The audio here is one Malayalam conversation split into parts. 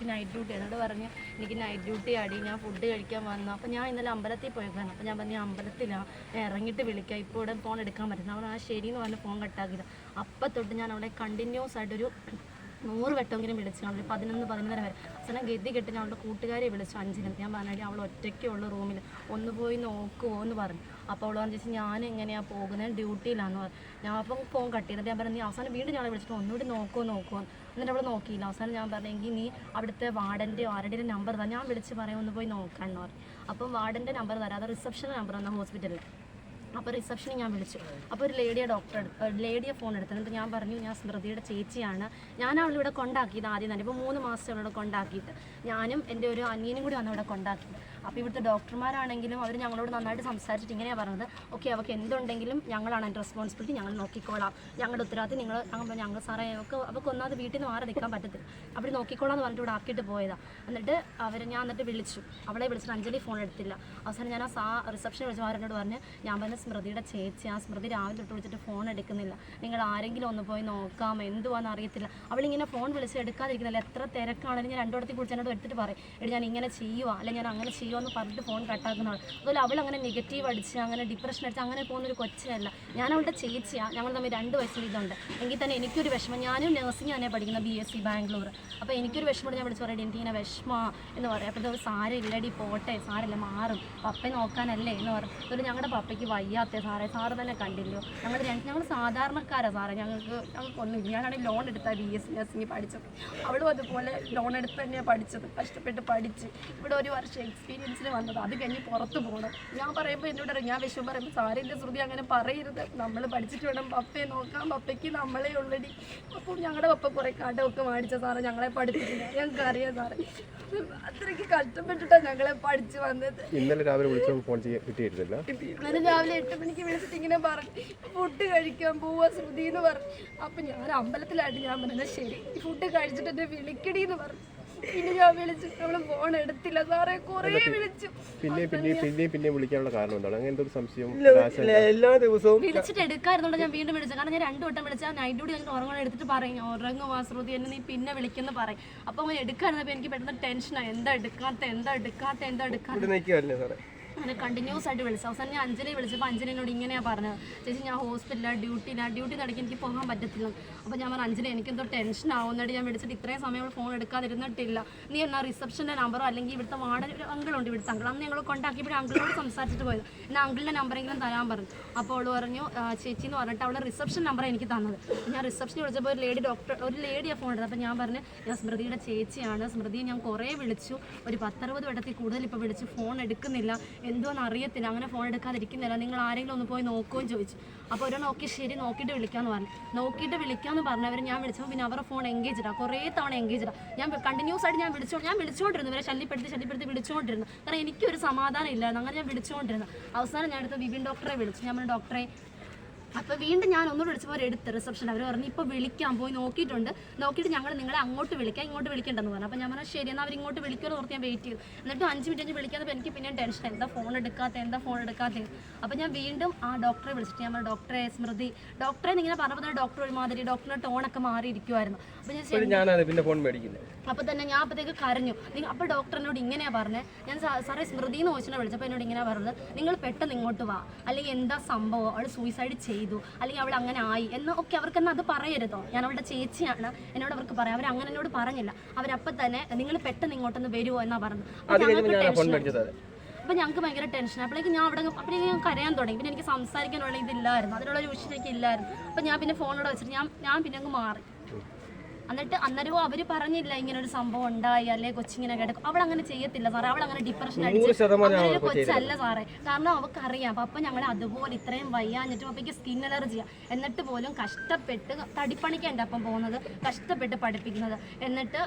എനിക്ക് നൈറ്റ് ഡ്യൂട്ടി എന്നോട് പറഞ്ഞ് എനിക്ക് നൈറ്റ് ഡ്യൂട്ടി ആടി ഞാൻ ഫുഡ് കഴിക്കാൻ വന്നു. അപ്പോൾ ഞാൻ ഇന്നലെ അമ്പലത്തിൽ പോയേക്കാണ് അപ്പോൾ ഞാൻ പറഞ്ഞു "ഞാൻ അമ്പലത്തിലാണ് ഇറങ്ങിയിട്ട് വിളിക്കാം. ഇപ്പോൾ ഇവിടെ ഫോൺ എടുക്കാൻ പറ്റുന്നു അവിടെ ആ ശരി എന്ന് പറഞ്ഞ് ഫോൺ കട്ടാക്കിയത് അപ്പം തൊട്ട് ഞാൻ അവിടെ കണ്ടിന്യൂസ് ആയിട്ടൊരു നൂറ് വട്ടമെങ്കിലും വിളിച്ചു. അവൾ പതിനൊന്ന് പതിനൊന്നര വരെ. അവസാനം ഗതി കെട്ടി ഞാൻ അവളുടെ കൂട്ടുകാരെ വിളിച്ചു. അഞ്ചിനും. ഞാൻ പറഞ്ഞു അവൾ ഒറ്റയ്ക്കേ ഉള്ളൂ റൂമിൽ ഒന്ന് പോയി നോക്കുമോ എന്ന് പറഞ്ഞു. അപ്പോൾ അവൾ പറഞ്ഞു ചേച്ചി ഞാൻ എങ്ങനെയാണ് പോകുന്നത് ഡ്യൂട്ടിയിലാണെന്ന് പറഞ്ഞു. ഞാൻ അപ്പം ഫോൺ കട്ട് ചെയ്തിട്ട് ഞാൻ പറഞ്ഞു നീ അവസാനം വീണ്ടും ഞാൻ വിളിച്ചിട്ട് ഒന്നുകൂടി നോക്കുമോ നോക്കുമോ എന്നിട്ട് അവൾ നോക്കിയില്ല. അവസാനം ഞാൻ പറഞ്ഞെങ്കിൽ നീ അവിടുത്തെ വാർഡന്റെ ആരുടെയും നമ്പർ തന്നെ? ഞാൻ വിളിച്ച് പറയാം ഒന്ന് പോയി നോക്കാമെന്ന് പറഞ്ഞു. അപ്പം വാർഡന്റെ നമ്പർ തരാം. അത് റിസപ്ഷൻ നമ്പർ തന്ന ഹോസ്പിറ്റലിൽ അപ്പോൾ റിസപ്ഷനിൽ ഞാൻ വിളിച്ചു. അപ്പോൾ ഒരു ലേഡിയെ ഡോക്ടർ ലേഡിയെ ഫോൺ എടുത്തു. എന്നിട്ട് ഞാൻ പറഞ്ഞു ഞാൻ സ്മൃതിയുടെ ചേച്ചിയാണ്. ഞാൻ അവളിവിടെ കൊണ്ടാക്കിയത് ആദ്യം തന്നെ. ഇപ്പോൾ മൂന്ന് മാസം അവളിവിടെ കൊണ്ടാക്കിയിട്ട്. ഞാനും എന്റെ ഒരു അനിയനും കൂടി വന്നവിടെ കൊണ്ടാക്കി. അപ്പോൾ ഇവിടുത്തെ ഡോക്ടർമാരാണെങ്കിലും അവർ ഞങ്ങളോട് നന്നായിട്ട് സംസാരിച്ചിട്ട് ഇങ്ങനെയാണ് പറഞ്ഞത്. ഓക്കെ അവർക്ക് എന്തുണ്ടെങ്കിലും ഞങ്ങളാണ് അതിന്റെ റെസ്പോൺസിബിലിറ്റി ഞങ്ങൾ നോക്കിക്കോളാം. ഞങ്ങളുടെ ഉത്തരവാദിത്തം നിങ്ങൾ ഞങ്ങൾ ഞങ്ങൾ സാറേ അവർക്ക് അവർക്ക് ഒന്നാമത് വീട്ടിൽ നിന്ന് മാറി നിൽക്കാൻ പറ്റത്തില്ല. അവിടെ നോക്കിക്കോളാം എന്ന് പറഞ്ഞിട്ട് ഇവിടെ ആക്കിയിട്ട് പോയതാണ് എന്നിട്ട് അവർ ഞാൻ എന്നിട്ട് വിളിച്ചു. അവളെ വിളിച്ചിട്ട് അഞ്ജലി ഫോൺ എടുത്തില്ല. അവസാനം ഞാൻ ആ സാ റിസപ്ഷൻ വിളിച്ച ആരോട് പറഞ്ഞ് ഞാൻ പറഞ്ഞ സ്മൃതിയുടെ ചേച്ചി ആ സ്മൃതി രാവിലെ തൊട്ട് വിളിച്ചിട്ട് ഫോൺ എടുക്കുന്നില്ല. നിങ്ങൾ ആരെങ്കിലും ഒന്ന് പോയി നോക്കാം എന്തുവാന്ന് അറിയത്തില്ല. അവളിങ്ങനെ ഫോൺ വിളിച്ച് എടുക്കാതിരിക്കുന്നില്ല. എത്ര തിരക്കാണെങ്കിലും ഞാൻ രണ്ടോടത്തി വിളിച്ച് എന്നോട് എടുത്തിട്ട് പറയും. എടി ഞാൻ ഇങ്ങനെ ചെയ്യുക അല്ലെങ്കിൽ ഞാൻ അങ്ങനെ ചെയ്യുക എന്ന് പറഞ്ഞിട്ട് ഫോൺ കട്ടാക്കുന്നതാണ് അതുപോലെ അവൾ അങ്ങനെ നെഗറ്റീവ് അടിച്ച് അങ്ങനെ ഡിപ്രഷൻ അടിച്ച് അങ്ങനെ പോകുന്നൊരു കൊച്ചയല്ല ഞാൻ അവളുടെ ചേച്ചിയാണ് ഞങ്ങൾ തമ്മിൽ രണ്ട് വയസ്സ് ഇതുണ്ട്. എങ്കിൽ തന്നെ എനിക്കൊരു വിഷമം. ഞാനും നഴ്സിംഗ് തന്നെ പഠിക്കുന്നത് ബി എസ് സി ബാംഗ്ലൂർ അപ്പോൾ എനിക്കൊരു വിഷമം ഞാൻ വിളിച്ച് പറയട്ടെ എനിക്ക് ഇങ്ങനെ വിഷമ? എന്ന് പറയും. അപ്പോൾ ഇത് സാരമില്ലടി പോട്ടെ. സാരല്ല മാറും. പപ്പയെ നോക്കാനല്ലേ? എന്ന് പറയും. അതുപോലെ ഞങ്ങളുടെ പപ്പയ്ക്ക് വയ്യാത്ത സാറേ. സാറ് തന്നെ കണ്ടില്ലോ. ഞങ്ങൾ രണ്ട് ഞങ്ങൾ സാധാരണക്കാരാണ് സാറേ. ഞങ്ങൾക്ക് ഞങ്ങൾക്കൊന്നും ഞാനാണെങ്കിൽ ലോൺ എടുത്താൽ ബി എസ് സി നഴ്സിംഗ് പഠിച്ചത്. അവളും അതുപോലെ ലോൺ എടുത്ത് തന്നെയാണ് പഠിച്ചത്. കഷ്ടപ്പെട്ട് പഠിച്ച്. ഇവിടെ ഒരു വർഷം എക്സ്പീരിയൻസിന് വന്നത്. അത് കഴിഞ്ഞ് പുറത്ത് പോകണം ഞാൻ പറയുമ്പോൾ എന്നോട് അറിയാം ഞാൻ വിഷമം പറയുമ്പോൾ സാറിന്റെ ശ്രുതി അങ്ങനെ പറയരുത്. നമ്മൾ പഠിച്ചിട്ട് വേണം പപ്പയെ നോക്കാം പപ്പയ്ക്ക് നമ്മളെ ഉള്ളടി. അപ്പോൾ ഞങ്ങളുടെ പപ്പ കുറേ കടമൊക്കെ മേടിച്ച സാറേ ഞങ്ങളെ പഠിപ്പിക്കില്ല ഞങ്ങൾക്ക് അറിയാം സാറ്. അത്രയ്ക്ക് കഷ്ടപ്പെട്ടിട്ടാണ് ഞങ്ങളെ പഠിച്ചു വന്നത്. ഇന്നലെ രാവിലെ വിളിച്ചപ്പോൾ ഫോൺ ചെയ്യാൻ കിട്ടിയിരുന്നില്ല. ഇന്നലെ രാവിലെ എട്ട് മണിക്ക് വിളിച്ചിട്ട് ഇങ്ങനെ പറഞ്ഞു ഫുഡ് കഴിക്കാൻ പോവാ ശ്രുതി എന്ന് പറഞ്ഞു. അപ്പം ഞാൻ അമ്പലത്തിലായിട്ട് ഞാൻ പറഞ്ഞത് ശരി ഫുഡ് കഴിച്ചിട്ട് എന്നെ വിളിക്കടി എന്ന് പറഞ്ഞു. പിന്നെ ഞാൻ വിളിച്ചു അവൾ ഫോൺ എടുത്തില്ല. സാറേ കുറേ വിളിച്ചു. പിന്നെ പിന്നെ പിന്നെ പിന്നെ വിളിക്കാനുള്ള കാരണം എന്താണ്? അങ്ങനത്തെ ഒരു സംശയം എല്ലാ ദിവസവും വിളിച്ചിട്ട് എടുക്കാറുണ്ടോ ഞാൻ വീണ്ടും വിളിച്ചു കാരണം ഞാൻ രണ്ടു വട്ടം വിളിച്ചാൽ നൈറ്റ് ഡ്യൂട്ടി ഞങ്ങൾ ഉറങ്ങണം എടുത്തിട്ട് പറയും. ഉറങ്ങും ആ ശ്രുതി എന്നെ നീ പിന്നെ വിളിക്കുന്ന പറയും. അപ്പൊ അങ്ങനെ എടുക്കാറുണ്ടപ്പോ എനിക്ക് പെട്ടെന്ന് ടെൻഷനാണ് എന്താ എടുക്കാത്ത എന്താ എടുക്കാത്ത എന്താ എടുക്കാത്ത? അങ്ങനെ കണ്ടിന്യൂസ് ആയിട്ട് വിളിച്ചു അവസാനം ഞാൻ അഞ്ജലി വിളിച്ചപ്പോൾ അഞ്ജലിനോട് ഇങ്ങനെയാണ് പറഞ്ഞത്. ചേച്ചി ഞാൻ ഹോസ്പിറ്റലിലാണ് ഡ്യൂട്ടിയിലാണ് ഡ്യൂട്ടി നടക്കി എനിക്ക് പോകാൻ പറ്റത്തില്ല. അപ്പോൾ ഞാൻ പറഞ്ഞു അഞ്ജലി എനിക്കെന്തോ ടെൻഷൻ ആവുന്നതായിട്ട് ഞാൻ വിളിച്ചിട്ട് ഇത്രയും സമയം ഫോൺ എടുക്കാതിരുന്നിട്ടില്ല. നീ എന്നാ റിസപ്ഷന്റെ നമ്പറോ അല്ലെങ്കിൽ ഇവിടുത്തെ വാർഡൻ ഒരു അങ്കിളുണ്ട് ഇവിടുത്തെ അങ്കിൾ അന്ന് ഞങ്ങൾ കൊണ്ടാക്കിയപ്പോൾ അങ്കിളോട് സംസാരിച്ചിട്ട് പോയത്. എന്നാൽ അങ്കിളിന്റെ നമ്പറെങ്കിലും തരാൻ പറഞ്ഞു. അപ്പോൾ അവൾ പറഞ്ഞു ചേച്ചി എന്ന് പറഞ്ഞിട്ട് അവളെ റിസപ്ഷൻ നമ്പർ എനിക്ക് തന്നത്. ഞാൻ റിസപ്ഷൻ വിളിച്ചപ്പോൾ ഒരു ലേഡി ഡോക്ടർ ഒരു ലേഡിയാണ് ഫോൺ എടുത്തത്. അപ്പോൾ ഞാൻ പറഞ്ഞു ഞാൻ സ്മൃതിയുടെ ചേച്ചിയാണ്. സ്മൃതിയെ ഞാൻ കുറേ വിളിച്ചു. ഒരു പത്തറുപത് വട്ടത്തിൽ കൂടുതൽ ഇപ്പോൾ വിളിച്ച് ഫോൺ എടുക്കുന്നില്ല. എന്തോന്ന് അറിയത്തില്ല. അങ്ങനെ ഫോൺ എടുക്കാതിരിക്കുന്നില്ല. നിങ്ങൾ ആരെങ്കിലും ഒന്ന് പോയി നോക്കുകയും ചോദിച്ചു. അപ്പോൾ ഒരു നോക്കി ശരി നോക്കിയിട്ട് വിളിക്കാമെന്ന് പറഞ്ഞു. നോക്കിയിട്ട് വിളിക്കാമെന്ന് പറഞ്ഞവർ ഞാൻ വിളിച്ചപ്പോൾ പിന്നെ അവരുടെ ഫോൺ എൻഗേജ്ഡാണ് കുറേ തവണ എൻഗേജ്ഡാണ് ഞാൻ കണ്ടിന്യൂസ് ആയിട്ട് ഞാൻ വിളിച്ചോ ഞാൻ വിളിച്ചുകൊണ്ടിരുന്നു ഇവരെ ശല്യപ്പെടുത്തി ശല്യപ്പെടുത്തി വിളിച്ചുകൊണ്ടിരുന്നു കാരണം എനിക്കൊരു സമാധാനം ഇല്ലായിരുന്നു. അങ്ങനെ ഞാൻ വിളിച്ചുകൊണ്ടിരുന്നു അവസാനം ഞാൻ അടുത്ത വിപിൻ ഡോക്ടറെ വിളിച്ചു. ഞാൻ ഡോക്ടറെ അപ്പോൾ വീണ്ടും ഞാൻ ഒന്നുകൂടെ വിളിച്ചപ്പോൾ അവർ എടുത്ത് റിസപ്ഷൻ അവർ പറഞ്ഞു ഇപ്പോൾ വിളിക്കാൻ പോയി നോക്കിയിട്ടുണ്ട്. നോക്കിയിട്ട് ഞങ്ങൾ നിങ്ങളെ അങ്ങോട്ട് വിളിക്കാം ഇങ്ങോട്ട് വിളിക്കണ്ടെന്ന് പറഞ്ഞു. അപ്പോൾ ഞാൻ പറഞ്ഞു ശരി എന്നാൽ അവർ ഇങ്ങോട്ട് വിളിക്കുമെന്ന് ഓർത്ത് ഞാൻ വെയിറ്റ് ചെയ്തു. എന്നിട്ട് അഞ്ച് മിനിറ്റ് കഴിഞ്ഞ് വിളിക്കാത്തപ്പോൾ എനിക്ക് പിന്നെ ടെൻഷൻ എന്താ ഫോൺ എടുക്കാത്ത എന്താ ഫോൺ എടുക്കാത്ത? അപ്പോൾ ഞാൻ വീണ്ടും ആ ഡോക്ടറെ വിളിച്ചിട്ട് ഞാൻ പറഞ്ഞു ഡോക്ടറെ സ്മൃതി. ഡോക്ടറെ ഇങ്ങനെ പറഞ്ഞപ്പോൾ തന്നെ ഡോക്ടർ ഒരുമാതിരി ഡോക്ടറിന്റെ ടോണൊക്കെ മാറിയിരിക്കുമായിരുന്നു അപ്പോൾ ഞാൻ ശരി പിന്നെ ഫോൺ മേടിക്കുന്നത്. അപ്പോൾ തന്നെ ഞാൻ അപ്പോഴത്തേക്ക് കരഞ്ഞു. അപ്പൊ അപ്പോൾ ഡോക്ടറിനോട് ഇങ്ങനെയാ പറഞ്ഞത് ഞാൻ സാറേ സ്മൃതി എന്ന് ചോദിച്ചാൽ വിളിച്ചപ്പോൾ എന്നോട് ഇങ്ങനെ പറഞ്ഞത് നിങ്ങൾ പെട്ടെന്ന് ഇങ്ങോട്ട് വാ. അല്ലെങ്കിൽ എന്താ സംഭവം? അവൾ സൂയിസൈഡ് ചെയ്തു അല്ലെങ്കിൽ അവൾ അങ്ങനെ ആയി എന്ന് ഒക്കെ അവർക്കെന്ന് അത് പറയരുതോ? ഞാൻ അവളുടെ ചേച്ചിയാണ് എന്നോട് അവർക്ക് പറയാം. അവർ അങ്ങനെ എന്നോട് പറഞ്ഞില്ല. അവരപ്പം തന്നെ നിങ്ങൾ പെട്ടെന്ന് ഇങ്ങോട്ടൊന്ന് വരുമോ എന്നാ പറഞ്ഞത്. അപ്പോൾ ഞങ്ങൾക്ക് ഭയങ്കര ടെൻഷൻ അപ്പോഴേക്ക് ഞാൻ അവിടെ അപ്പോഴേക്കും ഞാൻ കരയാൻ തുടങ്ങി. പിന്നെ എനിക്ക് സംസാരിക്കാനുള്ള ഇതില്ലായിരുന്നു. അതിനുള്ള ഒരു വിഷയം ഇല്ലായിരുന്നു. അപ്പോൾ ഞാൻ പിന്നെ ഫോണിലൂടെ വെച്ചിട്ട് ഞാൻ ഞാൻ പിന്നെ അങ്ങ് മാറി. എന്നിട്ട് അന്നേരവും അവർ പറഞ്ഞില്ല ഇങ്ങനെ ഒരു സംഭവം ഉണ്ടായി അല്ലെ കൊച്ചിങ്ങനെ കിടക്കും. അവൾ അങ്ങനെ ചെയ്യത്തില്ല സാറേ. അവൾ അങ്ങനെ ഡിപ്രഷൻ അടിച്ചു അങ്ങനെ കൊച്ചല്ല സാറേ. കാരണം അവൾക്ക് അറിയാം പപ്പ ഞങ്ങളെ അതുപോലെ ഇത്രയും വയ്യാഞ്ഞിട്ട് പപ്പയ്ക്ക് സ്കിൻ അലർജിയാ എന്നിട്ട് പോലും കഷ്ടപ്പെട്ട് തടിപ്പണിക്കണ്ട അപ്പം പോകുന്നത്? കഷ്ടപ്പെട്ട് പഠിപ്പിക്കുന്നത്. എന്നിട്ട്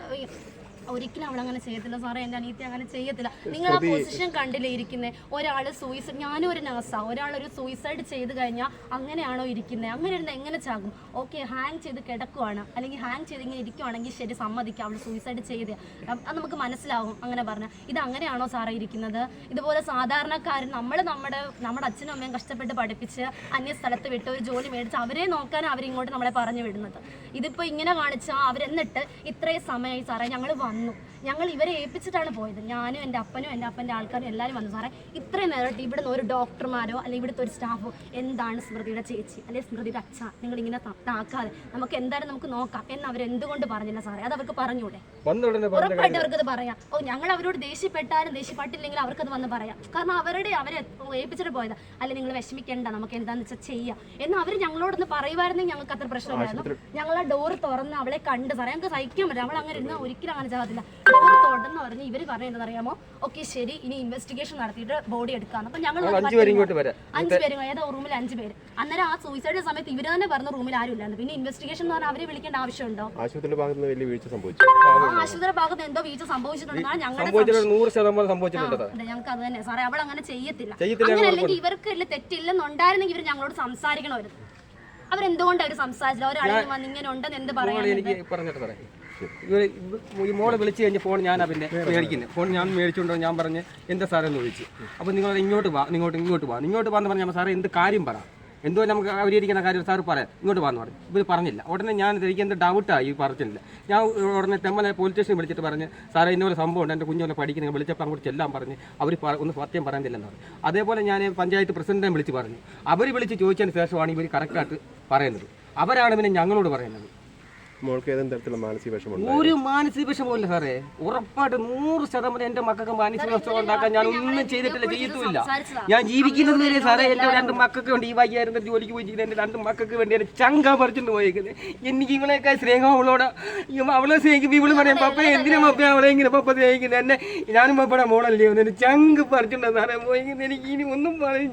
ഒരിക്കലും അവൾ അങ്ങനെ ചെയ്യത്തില്ല. സാറേ എന്റെ അനിയത്തി അങ്ങനെ ചെയ്യത്തില്ല. നിങ്ങൾ ആ പൊസിഷൻ കണ്ടില്ലേ ഇരിക്കുന്നത് ഒരാൾ സൂയിസൈഡ് ഞാനും ഒരു നഴ്സാ ഒരാൾ ഒരു സൂയിസൈഡ് ചെയ്ത് കഴിഞ്ഞാൽ അങ്ങനെയാണോ ഇരിക്കുന്നത് അങ്ങനെ ഇരുന്ന് എങ്ങനെ ചാകും? ഓക്കെ ഹാങ് ചെയ്ത് കിടക്കുവാണ്. അല്ലെങ്കിൽ ഹാങ് ചെയ്ത് ഇങ്ങനെ ഇരിക്കുവാണെങ്കിൽ ശരി സമ്മതിക്കാം. അവൾ സൂയിസൈഡ് ചെയ്ത്. അത് നമുക്ക് മനസ്സിലാവും. അങ്ങനെ പറഞ്ഞാൽ ഇത് അങ്ങനെയാണോ സാറേ ഇരിക്കുന്നത്? ഇതുപോലെ സാധാരണക്കാരൻ നമ്മൾ നമ്മുടെ നമ്മുടെ അച്ഛനും അമ്മയും കഷ്ടപ്പെട്ട് പഠിപ്പിച്ച് അന്യ സ്ഥലത്ത് വിട്ട് ഒരു ജോലി മേടിച്ച് അവരെ നോക്കാൻ അവരിങ്ങോട്ട് നമ്മളെ പറഞ്ഞു വിടുന്നത്. ഇതിപ്പോൾ ഇങ്ങനെ കാണിച്ചാൽ അവരെന്നിട്ട് ഇത്രയും സമയമായി സാറേ ഞങ്ങൾ വന്നു വന്നു ഞങ്ങൾ ഇവരെ ഏൽപ്പിച്ചിട്ടാണ് പോയത്. ഞാനും എന്റെ അപ്പനും എന്റെ അപ്പന്റെ ആൾക്കാരും എല്ലാവരും വന്നു. സാറേ ഇത്രയും നേരമായിട്ട് ഇവിടുന്ന് ഒരു ഡോക്ടർമാരോ അല്ലെങ്കിൽ ഇവിടുത്തെ ഒരു സ്റ്റാഫോ എന്താണ് സ്മൃതിയുടെ ചേച്ചി അല്ലെങ്കിൽ സ്മൃതിയുടെ അച്ഛ? നിങ്ങൾ ഇങ്ങനെ താക്കാതെ നമുക്ക് എന്തായാലും നമുക്ക് നോക്കാം. എന്ന് അവർ എന്തുകൊണ്ട് പറഞ്ഞില്ല സാറേ? അത് അവർക്ക് പറഞ്ഞൂടെ? ഉറപ്പായിട്ട് അവർക്കത് പറയാം. ഓ ഞങ്ങൾ അവരോട് ദേഷ്യപ്പെട്ടാലും ദേഷ്യപ്പെട്ടില്ലെങ്കിൽ അവർക്കത് വന്ന് പറയാം. കാരണം അവരുടെ അവരെ ഏൽപ്പിച്ചിട്ട് പോയതാ. അല്ലെ നിങ്ങൾ വിഷമിക്കേണ്ട നമുക്ക് എന്താണെന്ന് വെച്ചാൽ ചെയ്യാം. എന്ന് അവർ ഞങ്ങളോടൊന്ന് പറയുമായിരുന്നെങ്കിൽ ഞങ്ങൾക്ക് അത്ര പ്രശ്നമില്ലായിരുന്നു. ഞങ്ങൾ ആ ഡോർ തുറന്ന് അവളെ കണ്ട് സാറേ ഞങ്ങൾക്ക് സഹിക്കാൻ പറ്റില്ല. അവൾ അങ്ങനെ ഇരുന്ന ഒരിക്കലും അങ്ങനെ ചാകത്തില്ല. ഡോർ തുറന്ന് പറഞ്ഞ് ഇവർ പറയുന്നത് അറിയാമോ ഓക്കെ ശരി ഇനി ഇൻവെസ്റ്റിഗേഷൻ നടത്തിയിട്ട് ബോഡി എടുക്കാന്ന്. അപ്പൊ ഞങ്ങൾ അഞ്ചു പേരും ഏതോ റൂമിൽ അഞ്ച് പേര്. അന്നേരം ആ സൂയിസൈഡ് സമയത്ത് ഇവർ തന്നെ പറഞ്ഞ റൂമിൽ ആരും ഇല്ലാന്ന് പിന്നെ ഇൻവെസ്റ്റിഗേഷൻ എന്ന് പറഞ്ഞാൽ അവരെ വിളിക്കേണ്ട ആവശ്യമുണ്ടോ? ആശുപത്രിയുടെ ഭാഗത്ത് വലിയ വീഴ്ച സംഭവിച്ചു. ആശുപത്രിയുടെ ഭാഗത്ത് എന്തോ വീഴ്ച സംഭവിച്ചിട്ടുണ്ടെന്നാണ് ഞങ്ങളുടെ നൂറ് ശതമാനം സംഭവിച്ചിട്ടുണ്ട് ഞങ്ങൾക്ക് അത് തന്നെ. സാറേ അവൾ അങ്ങനെ ചെയ്യത്തില്ല. അങ്ങനെ അല്ലെങ്കിൽ ഇവർക്ക് ഇല്ല തെറ്റില്ലെന്നുണ്ടായിരുന്നെങ്കിൽ ഇവർ ഞങ്ങളോട് സംസാരിക്കണമായിരുന്നു. അവരെന്തുകൊണ്ട് അവർ സംസാരിച്ചില്ല? ഒരാളെ വന്ന് ഇങ്ങനെ ഉണ്ടെന്ന് എന്ത് പറയാൻ ഈ മോളെ വിളിച്ചു കഴിഞ്ഞ് ഫോൺ ഞാൻ പിന്നെ മേടിക്കുന്നത് ഫോൺ ഞാൻ മേടിച്ചുകൊണ്ട് ഞാൻ പറഞ്ഞ് എന്താ സാറേ എന്ന് ചോദിച്ചു. അപ്പോൾ നിങ്ങൾ ഇങ്ങോട്ട് വാ ഇങ്ങോട്ട് ഇങ്ങോട്ട് വാ. ഇങ്ങോട്ട് വാന്ന് പറഞ്ഞാൽ സാറേ എന്ത് കാര്യം പറ? എന്തോ നമുക്ക് അവരിയിരിക്കുന്ന കാര്യം സാർ പറയാം. ഇങ്ങോട്ട് വാന്ന് പറഞ്ഞു. ഇവർ പറഞ്ഞില്ല. ഉടനെ ഞാൻ എനിക്ക് എന്ത് ഡൗട്ടായി പറഞ്ഞില്ല. ഞാൻ ഉടനെ തെമ്മനെ പോലീസ് സ്റ്റേഷനിൽ വിളിച്ചിട്ട് പറഞ്ഞ് സാറേ ഇന്നൊരു സംഭവം ഉണ്ട്. എന്റെ കുഞ്ഞുങ്ങളെ പഠിക്കുന്നത് വിളിച്ചപ്പോൾ അങ്ങോട്ട് ചെല്ലാൻ പറഞ്ഞ് അവർ ഒന്ന് സത്യം പറയുന്നില്ലെന്ന് പറഞ്ഞു. അതേപോലെ ഞാൻ പഞ്ചായത്ത് പ്രസിഡന്റിനെ വിളിച്ച് പറഞ്ഞു. അവർ വിളിച്ച് ചോദിച്ചതിന് ശേഷമാണ് ഇവർ കറക്റ്റായിട്ട് പറയുന്നത്. അവരാണ് പിന്നെ ഞങ്ങളോട് പറയുന്നത്. മോൾക്ക് ഏതെങ്കിലും തരത്തിലുള്ള മാനസിക വിഷമം ഒരു മാനസിക വിഷമമില്ല സാറേ. ഉറപ്പായിട്ട് നൂറ് ശതമാനം എന്റെ മക്കൾക്ക് മാനസിക വിഷമം ഉണ്ടാക്കാൻ ഞാൻ ഒന്നും ചെയ്തിട്ടില്ല ചെയ്യത്തുമില്ല ഞാൻ ജീവിക്കുന്നത് വരെ സാറേ എന്റെ രണ്ട് മക്കൾക്ക് വേണ്ടി ഈ വയ്യായിരുന്ന ജോലിക്ക് പോയി ചെയ്ത് എന്റെ രണ്ട് മക്കൾക്ക് വേണ്ടി എന്റെ ചങ്ക പറിച്ചിട്ട് പോയേക്കുന്നത് എനിക്ക് ഇവളെയൊക്കെ സ്നേഹം അവളോട് ഇവ- അവളെ സ്നേഹിക്കുമ്പോൾ ഇവൾ പറയാം പപ്പ എന്തിനാ പപ്പ അവളെ ഇങ്ങനെ പപ്പ സ്നേഹിക്കുന്നത് എന്നെ ഞാനും പപ്പയുടെ മോളല്ലേ എന്റെ ചങ്ക് പറിച്ചിട്ടുണ്ടെന്ന് സാറേ പോയി എനിക്ക് ഇനി ഒന്നും പറയും